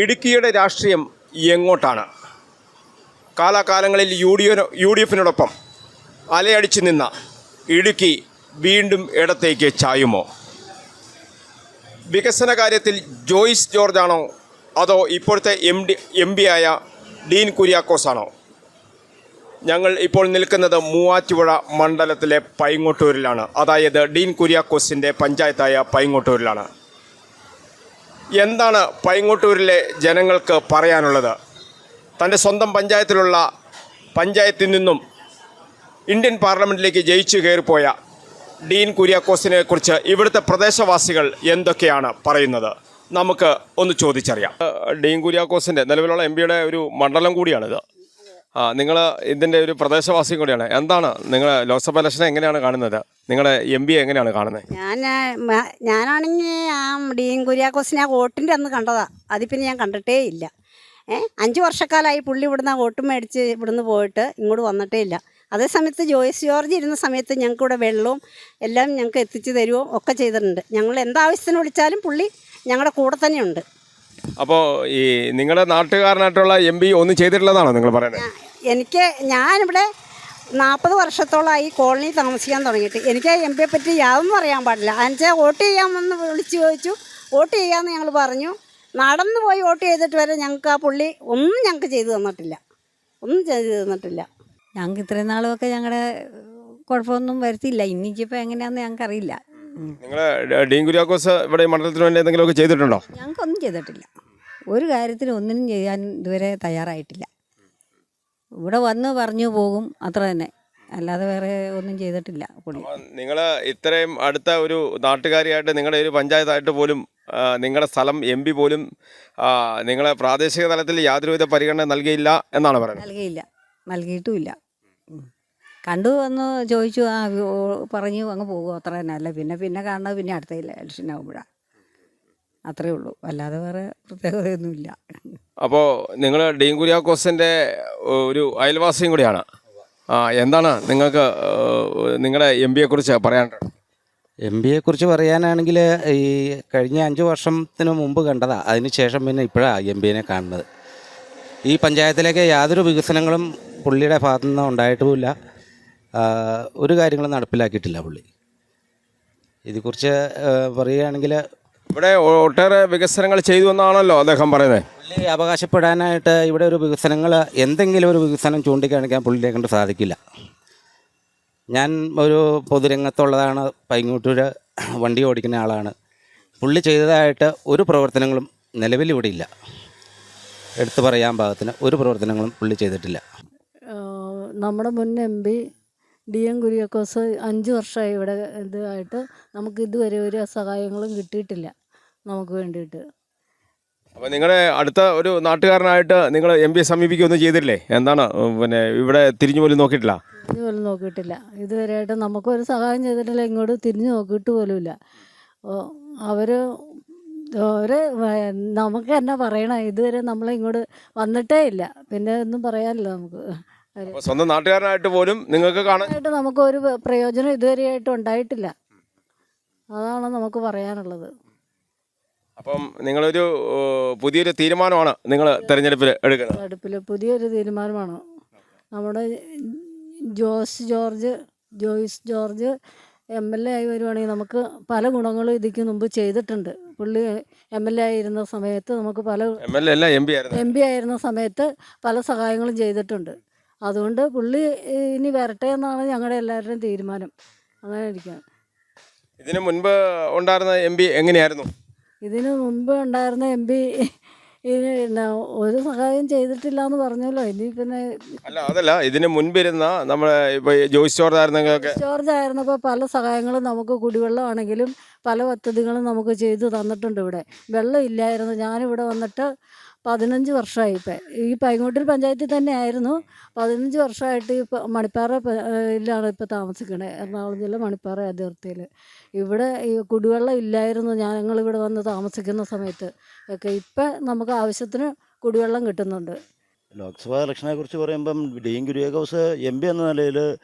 ഇടുക്കിയുടെ രാഷ്ട്രീയം എങ്ങോട്ടാണ്? കാലാകാലങ്ങളിൽ യു ഡി യു ഡി എഫിനോടൊപ്പം അലയടിച്ചു നിന്ന ഇടുക്കി വീണ്ടും ഇടത്തേക്ക് ചായുമോ? വികസന കാര്യത്തിൽ ജോയിസ് ജോർജ് ആണോ അതോ ഇപ്പോഴത്തെ എം ഡി എം പി ആയ ഡീൻ കുര്യാക്കോസ് ആണോ ഞങ്ങൾ ഇപ്പോൾ നിൽക്കുന്നത് മൂവാറ്റുപുഴ മണ്ഡലത്തിലെ പൈങ്ങോട്ടൂരിലാണ്. അതായത് ഡീൻ കുര്യാക്കോസിന്റെ പഞ്ചായത്തായ പൈങ്ങോട്ടൂരിലാണ്. എന്താണ് പൈങ്ങോട്ടൂരിലെ ജനങ്ങൾക്ക് പറയാനുള്ളത്? തന്റെ സ്വന്തം പഞ്ചായത്തിലുള്ള പഞ്ചായത്തിൽ നിന്നും ഇന്ത്യൻ പാർലമെന്റിലേക്ക് ജയിച്ചു കയറിപ്പോയ ഡീൻ കുര്യാക്കോസിനെ കുറിച്ച് ഇവിടുത്തെ പ്രദേശവാസികൾ എന്തൊക്കെയാണ് പറയുന്നത്? നമുക്ക് ഒന്ന് ചോദിച്ചറിയാം. ഡീൻ കുര്യാക്കോസിന്റെ നിലവിലുള്ള എം ഒരു മണ്ഡലം കൂടിയാണിത്. ആ നിങ്ങൾ ഇതിന്റെ ഒരു പ്രദേശവാസിയും കൂടിയാണ്. എന്താണ് നിങ്ങൾ ലോക്സഭ ഇലക്ഷനെ എങ്ങനെയാണ് കാണുന്നത്? നിങ്ങളുടെ എം പി എങ്ങനെയാണ് കാണുന്നത്? ഞാൻ ഞാനാണെങ്കിൽ ആ ഡീൻ കുര്യാക്കോസിനെ ആ വോട്ടിന്റെ അന്ന് കണ്ടതാ. അതിൽ പിന്നെ ഞാൻ കണ്ടിട്ടേ ഇല്ല. ഏ അഞ്ച് വർഷക്കാലമായി പുള്ളി ഇവിടുന്ന് വോട്ട് മേടിച്ച് ഇവിടുന്ന് പോയിട്ട് ഇങ്ങോട്ട് വന്നിട്ടേ ഇല്ല. അതേ സമയത്ത് ജോയിസ് ജോർജ് ഇരുന്ന സമയത്ത് ഞങ്ങൾക്ക് ഇവിടെ വെള്ളവും എല്ലാം ഞങ്ങൾക്ക് എത്തിച്ചു തരുമോ ഒക്കെ ചെയ്തിട്ടുണ്ട്. ഞങ്ങൾ എന്താവശ്യത്തിന് വിളിച്ചാലും പുള്ളി ഞങ്ങളുടെ കൂടെ തന്നെയുണ്ട് അപ്പോൾ ഈ നിങ്ങളുടെ നാട്ടുകാരനായിട്ടുള്ള എം പി ഒന്നും ചെയ്തിട്ടുള്ളതാണോ നിങ്ങൾ പറയുന്നത്? എനിക്ക് ഞാനിവിടെ നാൽപ്പത് വർഷത്തോളമായി കോളനി താമസിക്കാൻ തുടങ്ങിയിട്ട്. എനിക്ക് എം പിയെ പറ്റി യാതൊന്നും അറിയാൻ പാടില്ല. എന്നുവെച്ചാൽ വോട്ട് ചെയ്യാമെന്ന് വിളിച്ചു ചോദിച്ചു. വോട്ട് ചെയ്യാമെന്ന് ഞങ്ങൾ പറഞ്ഞു. നടന്നു പോയി വോട്ട് ചെയ്തിട്ട് വരെ ഞങ്ങൾക്ക് ആ പുള്ളി ഒന്നും ഞങ്ങൾക്ക് ചെയ്തു തന്നിട്ടില്ല. ഒന്നും ചെയ്തു തന്നിട്ടില്ല. ഞങ്ങൾക്ക് ഇത്രയും നാളുമൊക്കെ ഞങ്ങളുടെ കുഴപ്പമൊന്നും വരുത്തിയില്ല. ഇനിക്കിപ്പോൾ എങ്ങനെയാണെന്ന് ഞങ്ങൾക്കറിയില്ല. നിങ്ങൾ ഡീൻ കുര്യാക്കോസ് ഇവിടെ ഈ മണ്ഡലത്തിന് വേണ്ടി എന്തെങ്കിലുമൊക്കെ ചെയ്തിട്ടുണ്ടോ? ഞങ്ങൾക്കൊന്നും ചെയ്തിട്ടില്ല. ഒരു കാര്യത്തിനും ഒന്നിനും ചെയ്യാൻ ഇതുവരെ തയ്യാറായിട്ടില്ല. ഇവിടെ വന്ന് പറഞ്ഞു പോകും അത്ര തന്നെ. അല്ലാതെ വേറെ ഒന്നും ചെയ്തിട്ടില്ല പുള്ളി. നിങ്ങൾ ഇത്രയും അടുത്ത ഒരു നാട്ടുകാരിയായിട്ട് നിങ്ങളുടെ ഒരു പഞ്ചായത്തായിട്ട് പോലും നിങ്ങളുടെ സ്ഥലം എം പി പോലും നിങ്ങളെ പ്രാദേശിക തലത്തിൽ യാതൊരുവിധ പരിഗണന നൽകിയില്ല എന്നാണ് പറയുന്നത്. നൽകിയില്ല. നൽകിയിട്ടുമില്ല. കണ്ടു വന്ന് ചോദിച്ചു ആ പറഞ്ഞു അങ്ങ് പോകും അത്ര തന്നെ. അല്ല പിന്നെ പിന്നെ കാണുന്നത് പിന്നെ അടുത്ത എലക്ഷൻ ആകുമ്പോഴാണ് അത്രേ ഉള്ളൂ. അല്ലാതെ വേറെ പ്രത്യേകതയൊന്നുമില്ല. അപ്പോൾ നിങ്ങൾ ഡീൻ കുര്യാക്കോസിന്റെ ഒരു അയൽവാസിയും കൂടിയാണ്. ആ, എന്താണ് നിങ്ങൾക്ക് നിങ്ങളുടെ എം കുറിച്ച് പറയാനുള്ളത്? എം ബിയെ കുറിച്ച് പറയാനാണെങ്കിൽ ഈ കഴിഞ്ഞ അഞ്ച് വർഷത്തിന് മുമ്പ് കണ്ടതാ. അതിനുശേഷം പിന്നെ ഇപ്പോഴാണ് എം ബിനെ കാണുന്നത്. ഈ പഞ്ചായത്തിലേക്ക് യാതൊരു വികസനങ്ങളും പുള്ളിയുടെ ഭാഗത്തു നിന്ന് ഉണ്ടായിട്ടുമില്ല. ഒരു കാര്യങ്ങളും നടപ്പിലാക്കിയിട്ടില്ല പുള്ളി. ഇതേക്കുറിച്ച് പറയുകയാണെങ്കിൽ ഇവിടെ ഒട്ടേറെ വികസനങ്ങൾ ചെയ്തു എന്നാണല്ലോ അദ്ദേഹം പറയുന്നത്. പുള്ളി അവകാശപ്പെടാനായിട്ട് ഇവിടെ ഒരു വികസനങ്ങൾ എന്തെങ്കിലും ഒരു വികസനം ചൂണ്ടിക്കാണിക്കാൻ പുള്ളിയെ കൊണ്ട് സാധിക്കില്ല. ഞാൻ ഒരു പൊതുരംഗത്തുള്ളതാണ് പൈങ്ങോട്ടൂർ വണ്ടി ഓടിക്കുന്ന ആളാണ്. പുള്ളി ചെയ്തതായിട്ട് ഒരു പ്രവർത്തനങ്ങളും നിലവിൽ ഇവിടെ ഇല്ല. എടുത്തു പറയാൻ ഭാഗത്തിന് ഒരു പ്രവർത്തനങ്ങളും പുള്ളി ചെയ്തിട്ടില്ല. നമ്മുടെ മുൻ M P D M Kuriakose അഞ്ച് വർഷമായി ഇവിടെ ഇതായിട്ട് നമുക്ക് ഇതുവരെ ഒരു സഹായങ്ങളും കിട്ടിയിട്ടില്ല നമുക്ക് വേണ്ടിയിട്ട്. അപ്പോൾ നിങ്ങളുടെ അടുത്ത ഒരു നാട്ടുകാരനായിട്ട് നിങ്ങൾ എം പിയെ സമീപിക്കുകയൊന്നും ചെയ്തില്ലേ? എന്താണ് പിന്നെ ഇവിടെ തിരിഞ്ഞു പോലും നോക്കിയിട്ടില്ല? തിരിഞ്ഞു പോലും നോക്കിയിട്ടില്ല. ഇതുവരെയായിട്ട് നമുക്കൊരു സഹായം ചെയ്തിട്ടില്ല ഇങ്ങോട്ട് തിരിഞ്ഞു നോക്കിയിട്ട് പോലുമില്ല. അവർ അവർ വ- നമുക്ക് തന്നെ പറയണം ഇതുവരെ നമ്മളെ ഇങ്ങോട്ട് വന്നിട്ടേ ഇല്ല. പിന്നെ ഒന്നും പറയാനില്ല നമുക്ക്. അപ്പോൾ സ്വന്തം നാട്ടുകാരനായിട്ട് പോലും നിങ്ങൾക്ക് കാണാൻ ആയിട്ട് നമുക്ക് ഒരു പ്രയോജനം ഇതുവരെയായിട്ട് ഉണ്ടായിട്ടില്ല. അതാണ് നമുക്ക് പറയാനുള്ളത്. അപ്പം നിങ്ങളൊരു ഏഹ്, പുതിയൊരു തീരുമാനമാണ് നിങ്ങൾ തെരഞ്ഞെടുപ്പിൽ എടുക്കുന്നത്. അടുപ്പിൽ പുതിയൊരു തീരുമാനമാണ്. നമ്മുടെ Jose George Joyce George M L A ആയി വരുവാണെങ്കിൽ നമുക്ക് പല ഗുണങ്ങളും ഇതിക്ക് മുമ്പ് ചെയ്തിട്ടുണ്ട്. പുള്ളി എം എൽ എ ആയിരുന്ന സമയത്ത് നമുക്ക് പല എം എൽ എ അല്ല എം പി ആയിരുന്നു. എം പി ആയിരുന്ന സമയത്ത് പല സഹായങ്ങളും ചെയ്തിട്ടുണ്ട്. അതുകൊണ്ട് പുള്ളി ഇനി വരട്ടെ എന്നാണ് ഞങ്ങളുടെ എല്ലാവരുടെയും തീരുമാനം. അങ്ങനെ ഇരിക്കുകയാണ് ഇതിനു മുൻപ് ഉണ്ടായിരുന്ന എം പി എങ്ങനെയായിരുന്നു? ഇതിനു മുമ്പ് ഉണ്ടായിരുന്ന എം പി പിന്നെ ഒരു സഹായം ചെയ്തിട്ടില്ല എന്ന് പറഞ്ഞല്ലോ. ഇനി പിന്നെ അല്ല അതല്ല. ഇതിന് മുൻപിരുന്ന നമ്മുടെ ഇപ്പോൾ ജോയിസ് ജോർജ് ആയിരുന്നെങ്കിലൊക്കെ ജോർജ് ആയിരുന്നപ്പോൾ പല സഹായങ്ങളും നമുക്ക് കുടിവെള്ളമാണെങ്കിലും പല പദ്ധതികളും നമുക്ക് ചെയ്തു തന്നിട്ടുണ്ട് ഇവിടെ. വെള്ളം ഇല്ലായിരുന്നു. ഞാനിവിടെ വന്നിട്ട് പതിനഞ്ച് വർഷമായി. ഇപ്പം ഈ പൈങ്ങോട്ടിൽ പഞ്ചായത്തിൽ തന്നെ ആയിരുന്നു. പതിനഞ്ച് വർഷമായിട്ട് ഈ പ- മണിപ്പാറ ഇല്ലാണ് ഇപ്പോൾ താമസിക്കണേ. എറണാകുളം ജില്ല മണിപ്പാറ അതിർത്തിയിൽ ഇവിടെ ഈ കുടിവെള്ളം ഇല്ലായിരുന്നു. ഞങ്ങളിവിടെ വന്ന് താമസിക്കുന്ന സമയത്ത് ഒക്കെ. ഇപ്പം നമുക്ക് ആവശ്യത്തിന് കുടിവെള്ളം കിട്ടുന്നുണ്ട്. ലോക്സഭാ ഇലക്ഷനെ കുറിച്ച് പറയുമ്പം ഡീൻ കുര്യാക്കോസ് എം പി എന്ന നിലയിൽ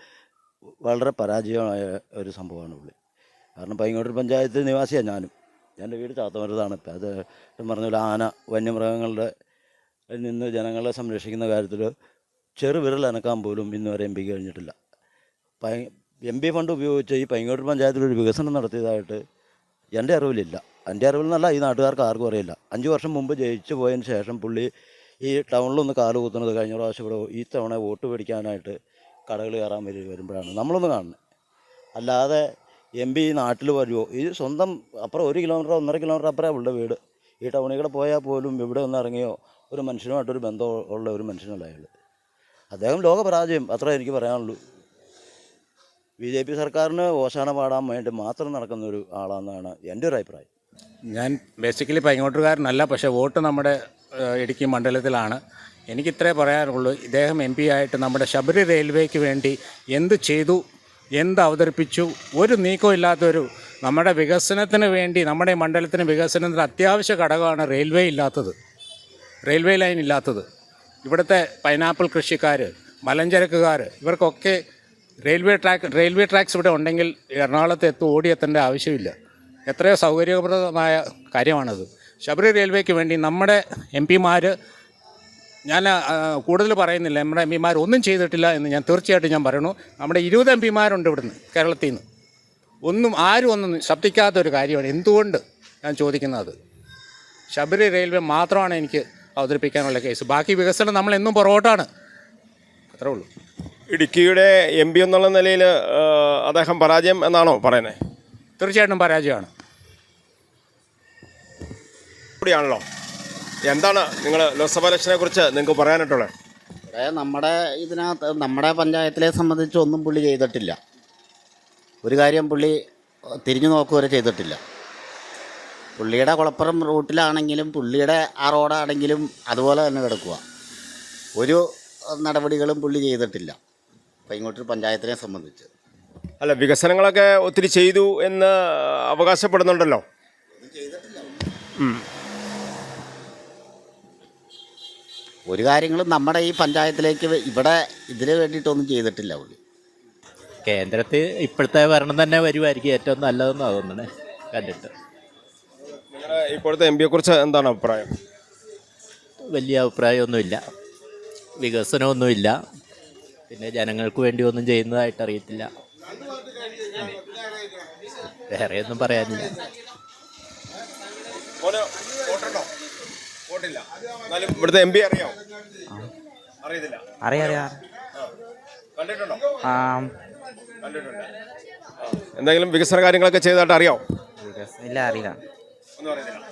വളരെ പരാജയമായ ഒരു സംഭവമാണ് പുള്ളി. കാരണം പൈങ്ങോട്ടൂർ പഞ്ചായത്ത് നിവാസിയാണ് ഞാനും. എന്റെ വീട് ചാത്തമരത്താണ് ഇപ്പം അത് പറഞ്ഞ പോലെ ആന വന്യമൃഗങ്ങളുടെ നിന്ന് ജനങ്ങളെ സംരക്ഷിക്കുന്ന കാര്യത്തിൽ ചെറുവിരൽ അനക്കാൻ പോലും ഇന്ന് വരെ എം പിക്ക് കഴിഞ്ഞിട്ടില്ല. പൈ എം പി ഫണ്ട് ഉപയോഗിച്ച് ഈ പൈങ്ങോട്ട് പഞ്ചായത്തിൽ ഒരു വികസനം നടത്തിയതായിട്ട് എന്റെ അറിവിലില്ല. എന്റെ അറിവിൽ നിന്നല്ല ഈ നാട്ടുകാർക്ക് ആർക്കും അറിയില്ല. അഞ്ച് വർഷം മുമ്പ് ജയിച്ചു പോയതിന് ശേഷം പുള്ളി ഈ ടൗണിലൊന്ന് കാൽ കുത്തുന്നത് കഴിഞ്ഞ പ്രാവശ്യം ഇവിടെ ഈ തവണ വോട്ട് പിടിക്കാനായിട്ട് കടകൾ കയറാൻ വരി വരുമ്പോഴാണ്. നമ്മളൊന്ന് കാണുന്നത് അല്ലാതെ എം പി നാട്ടിൽ വരുമോ ഇത് സ്വന്തം അപ്പുറം ഒരു കിലോമീറ്റർ ഒന്നര കിലോമീറ്റർ അപ്പുറം അവളുടെ വീട്. ഈ ടൗണിൽ പോയാൽ പോലും ഇവിടെ ഒന്ന് ഇറങ്ങിയോ ഒരു മനുഷ്യനുമായിട്ടൊരു ബന്ധം ഉള്ള ഒരു മനുഷ്യനല്ല അയാൾ അദ്ദേഹം ലോക പരാജയം അത്ര എനിക്ക് പറയാനുള്ളൂ. ബി ജെ പി സർക്കാരിന് ഓശാന പാടാൻ വേണ്ടി മാത്രം നടക്കുന്ന ഒരു ആളാണെന്നാണ് എന്റെ ഒരു അഭിപ്രായം. ഞാൻ ബേസിക്കലി പൈങ്ങോട്ടുകാരനല്ല പക്ഷേ വോട്ട് നമ്മുടെ ഇടുക്കി മണ്ഡലത്തിലാണ്. എനിക്കിത്രേ പറയാനുള്ളൂ ഇദ്ദേഹം എം പി ആയിട്ട് നമ്മുടെ ശബരി റെയിൽവേക്ക് വേണ്ടി എന്ത് ചെയ്തു എന്ത് അവതരിപ്പിച്ചു ഒരു നീക്കമില്ലാത്തൊരു നമ്മുടെ വികസനത്തിന് വേണ്ടി നമ്മുടെ മണ്ഡലത്തിന് വികസനത്തിന് അത്യാവശ്യ ഘടകമാണ് റെയിൽവേ ഇല്ലാത്തത്. റെയിൽവേ ലൈൻ ഇല്ലാത്തത്. ഇവിടുത്തെ പൈനാപ്പിൾ കൃഷിക്കാർ മലഞ്ചരക്കുകാർ ഇവർക്കൊക്കെ റെയിൽവേ ട്രാക്ക് റെയിൽവേ ട്രാക്സ് ഇവിടെ ഉണ്ടെങ്കിൽ എറണാകുളത്ത് എത്തു ഓടിയെത്തേണ്ട ആവശ്യമില്ല. എത്രയോ സൗകര്യപ്രദമായ കാര്യമാണത്. ശബരി റെയിൽവേക്ക് വേണ്ടി നമ്മുടെ എം പിമാർ ഞാൻ കൂടുതൽ പറയുന്നില്ല. നമ്മുടെ എം പിമാർ ഒന്നും ചെയ്തിട്ടില്ല എന്ന് ഞാൻ തീർച്ചയായിട്ടും ഞാൻ പറയണു നമ്മുടെ ഇരുപത് എം പിമാരുണ്ട് ഇവിടുന്ന് കേരളത്തിൽ നിന്ന് ഒന്നും ആരും ഒന്നും ശബ്ദിക്കാത്ത ഒരു കാര്യമാണ്. എന്തുകൊണ്ട് ഞാൻ ചോദിക്കുന്നത് ശബരി റെയിൽവേ മാത്രമാണ് എനിക്ക് അവതരിപ്പിക്കാനുള്ള കേസ്. ബാക്കി വികസനം നമ്മൾ എന്നും പുറകോട്ടാണ് അത്രേ ഉള്ളൂ. ഇടുക്കിയുടെ എം പി എന്നുള്ള നിലയിൽ അദ്ദേഹം പരാജയം എന്നാണോ പറയുന്നത് തീർച്ചയായിട്ടും പരാജയമാണ്. കൂടിയാണല്ലോ എന്താണ് നിങ്ങൾ ലോക്സഭാ ഇലക്ഷനെ കുറിച്ച് നിങ്ങൾക്ക് പറയാനായിട്ടുള്ളത്? നമ്മുടെ ഇതിനകത്ത് നമ്മുടെ പഞ്ചായത്തിലെ സംബന്ധിച്ച് ഒന്നും പുള്ളി ചെയ്തിട്ടില്ല. ഒരു കാര്യം പുള്ളി തിരിഞ്ഞു നോക്കുക വരെ ചെയ്തിട്ടില്ല. പുള്ളിയുടെ കുളപ്പുറം റൂട്ടിലാണെങ്കിലും പുള്ളിയുടെ ആ റോഡാണെങ്കിലും അതുപോലെ തന്നെ കിടക്കുക. ഒരു നടപടികളും പുള്ളി ചെയ്തിട്ടില്ല. പൈങ്ങോട്ടൂർ പഞ്ചായത്തിനെ സംബന്ധിച്ച്. അല്ല വികസനങ്ങളൊക്കെ ഒത്തിരി ചെയ്തു എന്ന് അവകാശപ്പെടുന്നുണ്ടല്ലോ. ഒരു കാര്യങ്ങളും നമ്മുടെ ഈ പഞ്ചായത്തിലേക്ക് ഇവിടെ ഇതിന് വേണ്ടിയിട്ടൊന്നും ചെയ്തിട്ടില്ല പുള്ളി. കേന്ദ്രത്തിൽ ഇപ്പോഴത്തെ ഭരണം തന്നെ വരുമായിരിക്കും ഏറ്റവും നല്ലതെന്ന് തോന്നണേ കണ്ടിട്ട്. ഇപ്പോഴത്തെ എം പിയെ കുറിച്ച് എന്താണ് അഭിപ്രായം? വലിയ അഭിപ്രായമൊന്നുമില്ല. വികസനമൊന്നുമില്ല. പിന്നെ ജനങ്ങൾക്ക് വേണ്ടി ഒന്നും ചെയ്യുന്നതായിട്ട് അറിയത്തില്ല. വേറെ ഒന്നും പറയാനില്ല. എന്നാലും ഇവിടുത്തെ എം പി അറിയാമോ അറിയത്തില്ല. അറിയാം അറിയാം. കണ്ടിട്ടുണ്ടോ? ആ. കണ്ടിട്ടുണ്ട്. ആ. എന്തെങ്കിലും വികസന കാര്യങ്ങളൊക്കെ ചെയ്തതായിട്ട് അറിയോ? വികസനം ഇല്ല അറിയില്ല. ഒന്നും അറിയത്തില്ല.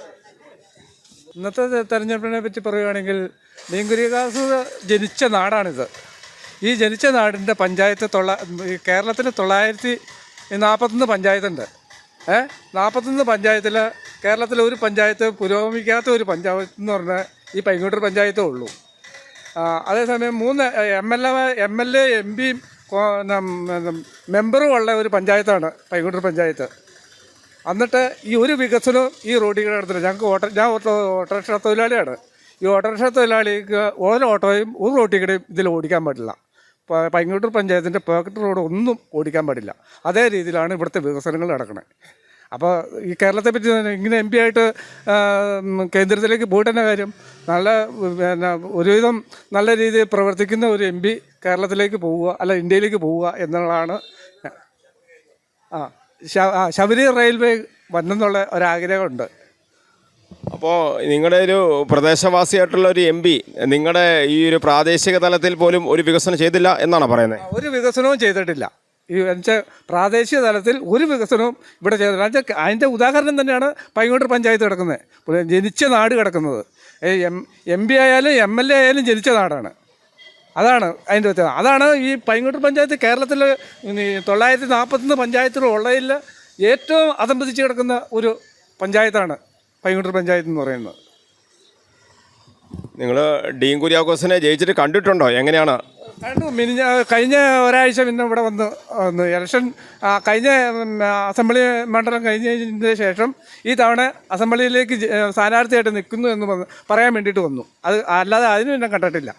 ഇന്നത്തെ തെ- തെരഞ്ഞെടുപ്പിനെ പറ്റി പറയുകയാണെങ്കിൽ മീൻകുരികാസ് ജനിച്ച നാടാണിത്. ഈ ജനിച്ച നാടിന്റെ പഞ്ചായത്ത് തൊള്ള ഈ കേരളത്തിൽ തൊള്ളായിരത്തി നാൽപ്പത്തൊന്ന് പഞ്ചായത്തുണ്ട്. ഏ? നാൽപ്പത്തൊന്ന് പഞ്ചായത്തിൽ കേരളത്തിലെ ഒരു പഞ്ചായത്ത് പുരോഗമിക്കാത്ത ഒരു പഞ്ചായത്ത് എന്ന് പറഞ്ഞാൽ ഈ പൈങ്ങോട്ടൂർ പഞ്ചായത്തേ ഉള്ളൂ. അതേസമയം മൂന്ന് M L A M L A M പിയും മെമ്പറും ഉള്ള ഒരു പഞ്ചായത്താണ് പൈങ്ങോട്ടൂർ പഞ്ചായത്ത്. എന്നിട്ട് ഈ ഒരു വികസനവും ഈ റോഡിൽ നടത്തില്ല ഞങ്ങൾക്ക് ഓട്ടോ ഞാൻ ഓട്ടോ ഓട്ടോറിക്ഷ തൊഴിലാളിയാണ്. ഈ ഓട്ടോറിക്ഷ തൊഴിലാളിക്ക് ഓരോ ഓട്ടോയും ഒരു റോട്ടിൽ ഇതിൽ ഓടിക്കാൻ പാടില്ല. പ- പൈങ്ങോട്ടൂർ പഞ്ചായത്തിന്റെ പോക്കറ്റ് റോഡ് ഒന്നും ഓടിക്കാൻ പാടില്ല. അതേ രീതിയിലാണ് ഇവിടുത്തെ വികസനങ്ങൾ നടക്കുന്നത് അപ്പോൾ ഈ കേരളത്തെ പറ്റി ഇങ്ങനെ എം പി ആയിട്ട് കേന്ദ്രത്തിലേക്ക് പോയിട്ട് തന്നെ കാര്യം നല്ല പിന്നെ ഒരുവിധം നല്ല രീതിയിൽ പ്രവർത്തിക്കുന്ന ഒരു എം പി കേരളത്തിലേക്ക് പോവുക അല്ല ഇന്ത്യയിലേക്ക് പോവുക എന്നുള്ളതാണ് ആ ശബരി റെയിൽവേ വന്നെന്നുള്ള ഒരാഗ്രഹമുണ്ട്. അപ്പോൾ നിങ്ങളുടെ ഒരു പ്രദേശവാസിയായിട്ടുള്ള ഒരു എം പി നിങ്ങളുടെ ഈ ഒരു പ്രാദേശിക തലത്തിൽ പോലും ഒരു വികസനം ചെയ്തില്ല എന്നാണ് പറയുന്നത് ഒരു വികസനവും ചെയ്തിട്ടില്ല. ഈ എന്നുവെച്ചാൽ പ്രാദേശിക തലത്തിൽ ഒരു വികസനവും ഇവിടെ ചെയ്തിട്ടില്ല. എന്നുവെച്ചാൽ അതിന്റെ ഉദാഹരണം തന്നെയാണ് പൈങ്ങോട്ടൂർ പഞ്ചായത്ത് കിടക്കുന്നത്. ജനിച്ച നാട് കിടക്കുന്നത്. എം എം പി ആയാലും എം എൽ എ ആയാലും ജനിച്ച നാടാണ്. അതാണ് അതിന്റെ വ്യത്യാസം. അതാണ് ഈ പൈങ്ങോട്ടൂർ പഞ്ചായത്ത് കേരളത്തിൽ തൊള്ളായിരത്തി നാൽപ്പത്തൊന്ന് പഞ്ചായത്തുകൾ ഉള്ളതിൽ ഏറ്റവും അതംബന്ധിച്ച് കിടക്കുന്ന ഒരു പഞ്ചായത്താണ്. പൈങ്ങോട്ടൂർ പഞ്ചായത്ത് എന്ന് പറയുന്നത്. നിങ്ങൾ ഡീൻ കുര്യാക്കോസിനെ ജയിച്ചിട്ട് കണ്ടിട്ടുണ്ടോ? എങ്ങനെയാണ്? കണ്ടു. മിനിഞ്ഞ കഴിഞ്ഞ ഒരാഴ്ച പിന്നെ ഇവിടെ വന്ന് വന്ന് ഇലക്ഷൻ കഴിഞ്ഞ അസംബ്ലി മണ്ഡലം കഴിഞ്ഞതിന് ശേഷം ഈ തവണ അസംബ്ലിയിലേക്ക് സ്ഥാനാർത്ഥിയായിട്ട് നിൽക്കുന്നു എന്ന് പറയാൻ വേണ്ടിയിട്ട് വന്നു. അത് അല്ലാതെ അതിന് പിന്നെ കണ്ടിട്ടില്ല.